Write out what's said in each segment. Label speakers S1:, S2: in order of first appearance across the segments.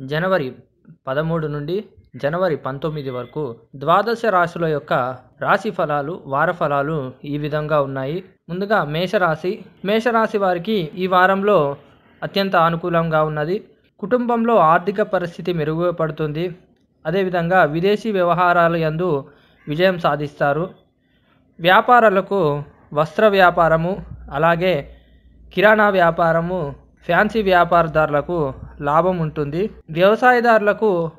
S1: జనవరి పదమూడు నుండి జనవరి పంతొమ్మిది వరకు ద్వాదశ రాశుల యొక్క రాశి ఫలాలు వార ఫలాలు ఈ విధంగా ఉన్నాయి. ముందుగా మేషరాశి. మేషరాశి వారికి ఈ వారంలో అత్యంత అనుకూలంగా ఉన్నది. కుటుంబంలో ఆర్థిక పరిస్థితి మెరుగుపడుతుంది. అదేవిధంగా విదేశీ వ్యవహారాలు యందు విజయం సాధిస్తారు. వ్యాపారాలకు వస్త్ర వ్యాపారము అలాగే కిరాణా వ్యాపారము ఫ్యాన్సీ వ్యాపారదారులకు లాభం ఉంటుంది. వ్యవసాయదారులకు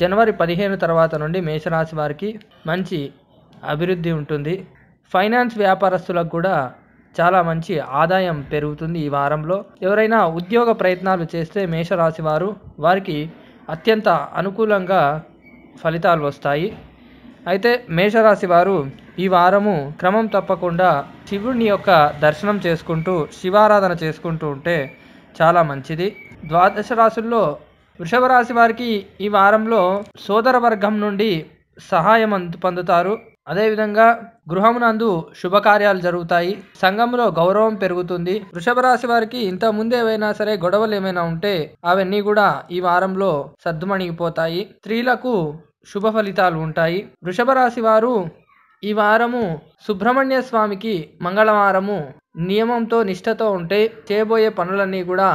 S1: జనవరి పదిహేను తర్వాత నుండి మేషరాశి వారికి మంచి అభివృద్ధి ఉంటుంది. ఫైనాన్స్ వ్యాపారస్తులకు కూడా చాలా మంచి ఆదాయం పెరుగుతుంది ఈ వారంలో. ఎవరైనా ఉద్యోగ ప్రయత్నాలు చేస్తే మేషరాశి వారు వారికి అత్యంత అనుకూలంగా ఫలితాలు వస్తాయి. అయితే మేషరాశి వారు ఈ వారము క్రమం తప్పకుండా శివుని యొక్క దర్శనం చేసుకుంటూ శివారాధన చేసుకుంటూ ఉంటే చాలా మంచిది. ద్వాదశ రాశుల్లో వృషభ రాశి వారికి ఈ వారంలో సోదర వర్గం నుండి సహాయం అందు పొందుతారు. అదేవిధంగా గృహమునందు శుభకార్యాలు జరుగుతాయి. సంఘంలో గౌరవం పెరుగుతుంది. వృషభ రాశి వారికి ఇంత ముందే ఏవైనా సరే గొడవలు ఏమైనా ఉంటే అవన్నీ కూడా ఈ వారంలో సర్దుమణిగిపోతాయి. స్త్రీలకు శుభ ఫలితాలు ఉంటాయి. వృషభ రాశి వారు ఈ వారము సుబ్రహ్మణ్య స్వామికి మంగళవారము నియమంతో నిష్ఠతో ఉంటే చేయబోయే పనులన్నీ కూడా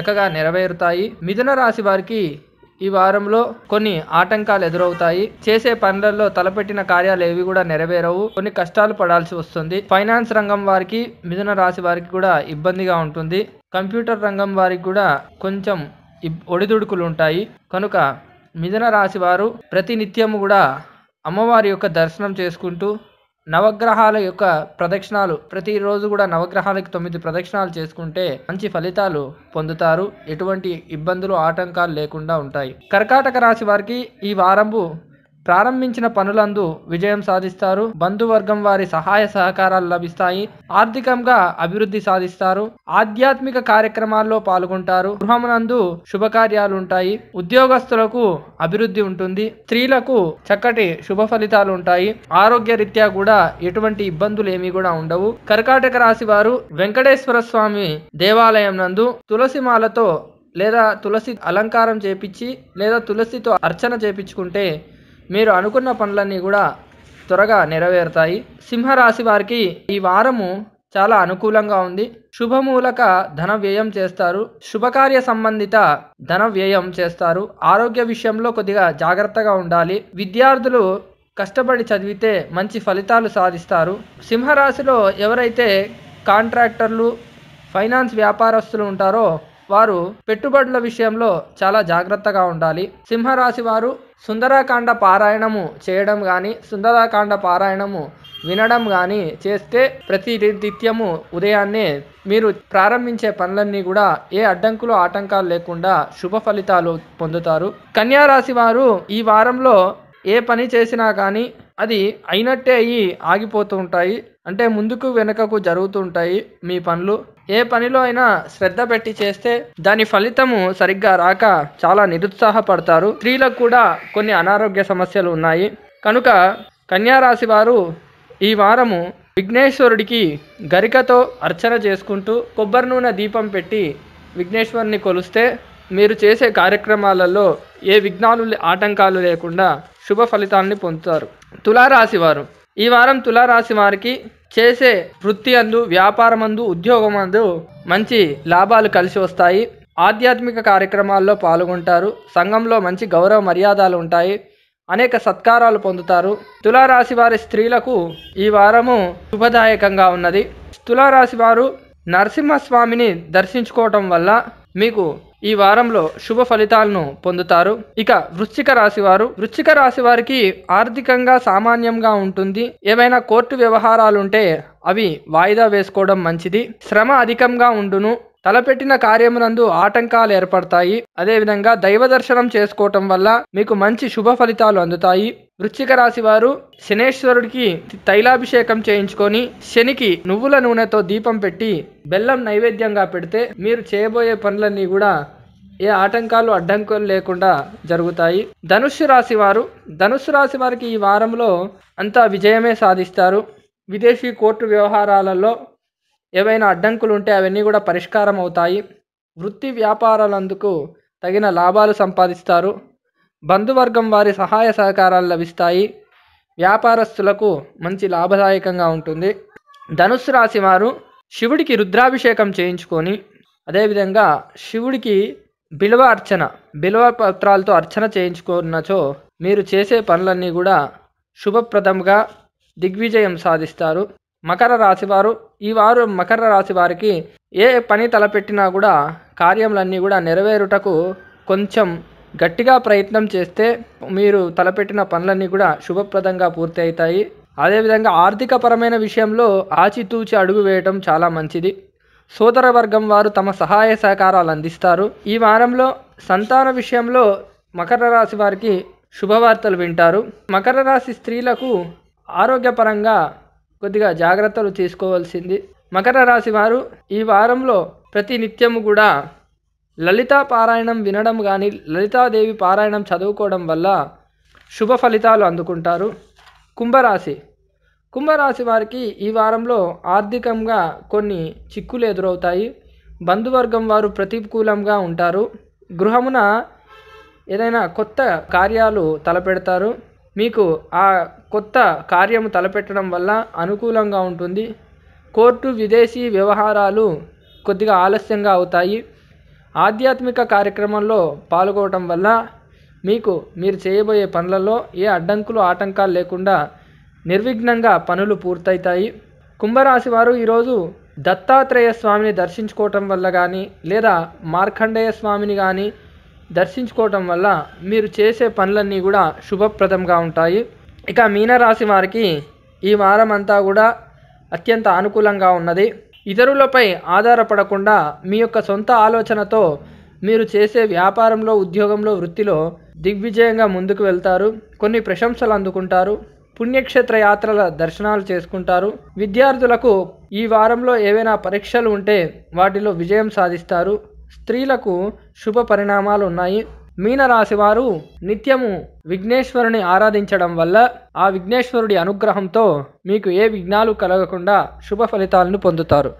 S1: చక్కగా నెరవేరుతాయి. మిథున రాశి వారికి ఈ వారంలో కొన్ని ఆటంకాలు ఎదురవుతాయి. చేసే పనులలో తలపెట్టిన కార్యాలు ఏవి కూడా నెరవేరవు. కొన్ని కష్టాలు పడాల్సి వస్తుంది. ఫైనాన్స్ రంగం వారికి మిథున రాశి వారికి కూడా ఇబ్బందిగా ఉంటుంది. కంప్యూటర్ రంగం వారికి కూడా కొంచెం ఇబ్- ఒడిదుడుకులు ఉంటాయి. కనుక మిథున రాశి వారు ప్రతి నిత్యము కూడా అమ్మవారి యొక్క దర్శనం చేసుకుంటూ నవగ్రహాల యొక్క ప్రదక్షిణాలు ప్రతిరోజు కూడా నవగ్రహాలకు తొమ్మిది ప్రదక్షిణాలు చేసుకుంటే మంచి ఫలితాలు పొందుతారు. ఎటువంటి ఇబ్బందులు ఆటంకాలు లేకుండా ఉంటాయి. కర్కాటక రాశి వారికి ఈ వారంపు ప్రారంభించిన పనులందు విజయం సాధిస్తారు. బంధువర్గం వారి సహాయ సహకారాలు లభిస్తాయి. ఆర్థికంగా అభివృద్ధి సాధిస్తారు. ఆధ్యాత్మిక కార్యక్రమాల్లో పాల్గొంటారు. గృహమునందు శుభకార్యాలు ఉంటాయి ఉద్యోగస్తులకు అభివృద్ధి ఉంటుంది. స్త్రీలకు చక్కటి శుభ ఫలితాలు ఉంటాయి ఆరోగ్య రీత్యా కూడా ఎటువంటి ఇబ్బందులు ఏమీ కూడా ఉండవు. కర్కాటక రాశి వారు వెంకటేశ్వర స్వామి దేవాలయం నందు తులసి మాలతో లేదా తులసి అలంకారం చేపించి లేదా తులసితో అర్చన చేపించుకుంటే మీరు అనుకున్న పనులన్నీ కూడా త్వరగా నెరవేరుతాయి. సింహరాశి వారికి ఈ వారము చాలా అనుకూలంగా ఉంది. శుభమూలక ధన వ్యయం చేస్తారు. శుభకార్య సంబంధిత ధన వ్యయం చేస్తారు. ఆరోగ్య విషయంలో కొద్దిగా జాగ్రత్తగా ఉండాలి. విద్యార్థులు కష్టపడి చదివితే మంచి ఫలితాలు సాధిస్తారు. సింహరాశిలో ఎవరైతే కాంట్రాక్టర్లు ఫైనాన్స్ వ్యాపారస్తులు ఉంటారో వారు పెట్టుబడుల విషయంలో చాలా జాగ్రత్తగా ఉండాలి. సింహరాశి వారు సుందరాకాండ పారాయణము చేయడం కానీ సుందరాకాండ పారాయణము వినడం కానీ చేస్తే ప్రతి నిత్యము ఉదయాన్నే మీరు ప్రారంభించే పనులన్నీ కూడా ఏ అడ్డంకులు ఆటంకాలు లేకుండా శుభ ఫలితాలు పొందుతారు. కన్యారాశి వారు ఈ వారంలో ఏ పని చేసినా కానీ అది అయినట్టే అయ్యి ఆగిపోతూ ఉంటాయి. అంటే ముందుకు వెనుకకు జరుగుతూ ఉంటాయి మీ పనులు. ఏ పనిలో అయినా శ్రద్ధ పెట్టి చేస్తే దాని ఫలితము సరిగ్గా రాక చాలా నిరుత్సాహపడతారు. స్త్రీలకు కూడా కొన్ని అనారోగ్య సమస్యలు ఉన్నాయి. కనుక కన్యా రాశి వారు ఈ వారము విఘ్నేశ్వరుడికి గరికతో అర్చన చేసుకుంటూ కొబ్బరి నూనె దీపం పెట్టి విఘ్నేశ్వరుని కొలిస్తే మీరు చేసే కార్యక్రమాలలో ఏ విఘ్నాలు లే- ఆటంకాలు లేకుండా శుభ ఫలితాన్ని పొందుతారు. తులారాశి వారు. ఈ వారం తులారాశి వారికి చేసే వృత్తి అందు వ్యాపారమందు ఉద్యోగమందు మంచి లాభాలు కలిసి వస్తాయి. ఆధ్యాత్మిక కార్యక్రమాల్లో పాల్గొంటారు. సంఘంలో మంచి గౌరవ మర్యాదలు ఉంటాయి. అనేక సత్కారాలు పొందుతారు. తులారాశి వారి స్త్రీలకు ఈ వారము శుభదాయకంగా ఉన్నది. తులారాశి వారు నరసింహస్వామిని దర్శించుకోవటం వల్ల మీకు ఈ వారంలో శుభ ఫలితాలను పొందుతారు. ఇక వృశ్చిక రాశి వారు వృశ్చిక రాశి వారికి ఆర్థికంగా సామాన్యంగా ఉంటుంది. ఏవైనా కోర్టు వ్యవహారాలు ఉంటే అవి వాయిదా వేసుకోవడం మంచిది. శ్రమ అధికంగా ఉండును. తలపెట్టిన కార్యమునందు ఆటంకాలు ఏర్పడతాయి. అదేవిధంగా దైవ దర్శనం చేసుకోవటం వల్ల మీకు మంచి శుభ ఫలితాలు అందుతాయి. వృశ్చిక రాశి వారు శనేశ్వరుడికి తైలాభిషేకం చేయించుకొని శనికి నువ్వుల నూనెతో దీపం పెట్టి బెల్లం నైవేద్యంగా పెడితే మీరు చేయబోయే పనులన్నీ కూడా ఏ ఆటంకాలు అడ్డంకులు లేకుండా జరుగుతాయి. ధనుస్సు రాశి వారు ధనుస్సు రాశి వారికి ఈ వారంలో అంతా విజయమే సాధిస్తారు. విదేశీ కోర్టు వ్యవహారాలలో ఏవైనా అడ్డంకులు ఉంటే అవన్నీ కూడా పరిష్కారం అవుతాయి వృత్తి వ్యాపారాలందుకు తగిన లాభాలు సంపాదిస్తారు. బంధువర్గం వారి సహాయ సహకారాలు లభిస్తాయి. వ్యాపారస్తులకు మంచి లాభదాయకంగా ఉంటుంది. ధనుస్సు రాశి వారు శివుడికి రుద్రాభిషేకం చేయించుకొని అదేవిధంగా శివుడికి బిలవ అర్చన బిలవ పత్రాలతో అర్చన చేయించుకున్నచో మీరు చేసే పనులన్నీ కూడా శుభప్రదంగా దిగ్విజయం సాధిస్తారు. మకర రాశి వారు ఈ వారు మకర రాశి వారికి ఏ పని తలపెట్టినా కూడా కార్యములన్నీ కూడా నెరవేరుటకు కొంచెం గట్టిగా ప్రయత్నం చేస్తే మీరు తలపెట్టిన పనులన్నీ కూడా శుభప్రదంగా పూర్తి అవుతాయి అదేవిధంగా ఆర్థికపరమైన విషయంలో ఆచితూచి అడుగు వేయటం చాలా మంచిది. సోదర వర్గం వారు తమ సహాయ సహకారాలు అందిస్తారు. ఈ వారంలో సంతాన విషయంలో మకర రాశి వారికి శుభవార్తలు వింటారు. మకర రాశి స్త్రీలకు ఆరోగ్యపరంగా కొద్దిగా జాగ్రత్తలు తీసుకోవాల్సింది. మకర రాశి వారు ఈ వారంలో ప్రతి నిత్యము కూడా లలితా పారాయణం వినడం కానీ లలితాదేవి పారాయణం చదువుకోవడం వల్ల శుభ ఫలితాలు అందుకుంటారు. కుంభరాశి. కుంభరాశి వారికి ఈ వారంలో ఆర్థికంగా కొన్ని చిక్కులు ఎదురవుతాయి. బంధువర్గం వారు ప్రతికూలంగా ఉంటారు. గృహమున ఏదైనా కొత్త కార్యాలు తలపెడతారు. మీకు ఆ కొత్త కార్యము తలపెట్టడం వల్ల అనుకూలంగా ఉంటుంది. కోర్టు విదేశీ వ్యవహారాలు కొద్దిగా ఆలస్యంగా అవుతాయి. ఆధ్యాత్మిక కార్యక్రమంలో పాల్గొవటం వల్ల మీకు మీరు చేయబోయే పనులలో ఏ అడ్డంకులు ఆటంకాలు లేకుండా నిర్విఘ్నంగా పనులు పూర్తవుతాయి. కుంభరాశి వారు ఈరోజు దత్తాత్రేయ స్వామిని దర్శించుకోవటం వల్ల కానీ లేదా మార్కండేయ స్వామిని కానీ దర్శించుకోవటం వల్ల మీరు చేసే పనులన్నీ కూడా శుభప్రదంగా ఉంటాయి. ఇక మీనరాశి వారికి ఈ వారం అంతా కూడా అత్యంత అనుకూలంగా ఉన్నది. ఇతరులపై ఆధారపడకుండా మీ యొక్క సొంత ఆలోచనతో మీరు చేసే వ్యాపారంలో ఉద్యోగంలో వృత్తిలో దిగ్విజయంగా ముందుకు వెళ్తారు. కొన్ని ప్రశంసలు అందుకుంటారు. పుణ్యక్షేత్ర యాత్రల దర్శనాలు చేసుకుంటారు. విద్యార్థులకు ఈ వారంలో ఏవైనా పరీక్షలు ఉంటే వాటిలో విజయం సాధిస్తారు. స్త్రీలకు శుభ పరిణామాలు ఉన్నాయి. మీనరాశివారు నిత్యము విఘ్నేశ్వరుని ఆరాధించడం వల్ల ఆ విఘ్నేశ్వరుడి అనుగ్రహంతో మీకు ఏ విఘ్నాలు కలగకుండా శుభ ఫలితాలను పొందుతారు.